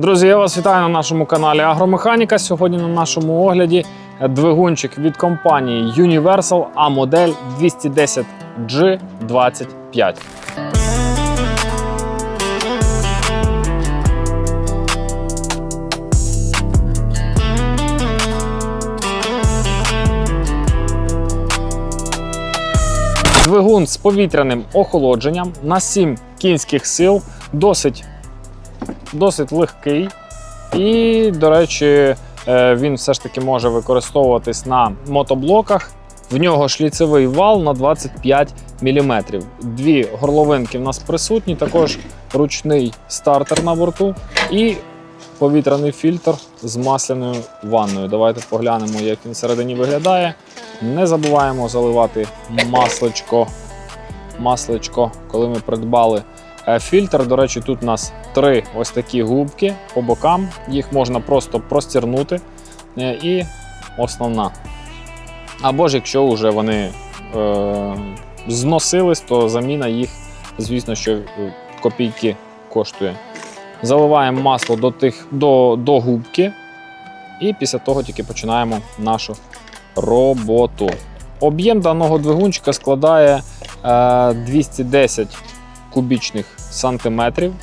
Друзі, я вас вітаю на нашому каналі Агромеханіка. Сьогодні на нашому огляді двигунчик від компанії Universal A модель 210G25. Двигун з повітряним охолодженням на 7 кінських сил, досить досить легкий. І, до речі, е, він все ж таки може використовуватись на мотоблоках. В нього шліцевий вал на 25 мм. Дві горловинки в нас присутні, також ручний стартер на борту і повітряний фільтр з масляною ванною. Давайте поглянемо, як він всередині виглядає. Не забуваємо заливати масличко, масличко, коли ми придбали Фільтр, до речі, тут у нас три ось такі губки по бокам. Їх можна просто простірнути. Е, І основна. Або ж якщо вже вони е, зносились, то заміна їх, звісно, що е, копійки коштує. Заливаємо масло до, тих, до, до губки, і після того тільки починаємо нашу роботу. Об'єм даного двигунчика складає е, 210 кубічних сантиметрів.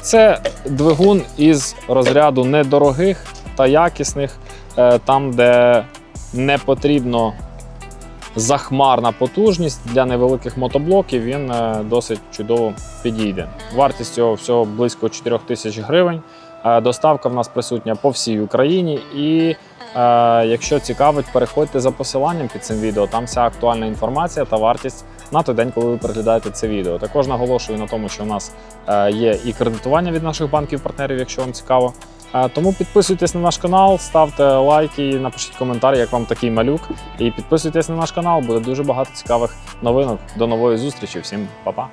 Це двигун із розряду недорогих та якісних, е, там, де не потрібно захмарна потужність для невеликих мотоблоків, він е, досить чудово підійде. Вартість цього всього близько 4 тисяч гривень. Е, Доставка в нас присутня по всій Україні. І якщо цікавить, переходьте за посиланням під цим відео. Там вся актуальна інформація та вартість на той день, коли ви переглядаєте це відео. Також наголошую на тому, що у нас е, є і кредитування від наших банків-партнерів, якщо вам цікаво. Е, Тому підписуйтесь на наш канал, ставте лайки, напишіть коментар, як вам такий малюк. І підписуйтесь на наш канал, буде дуже багато цікавих новинок. До нової зустрічі. Всім па-па!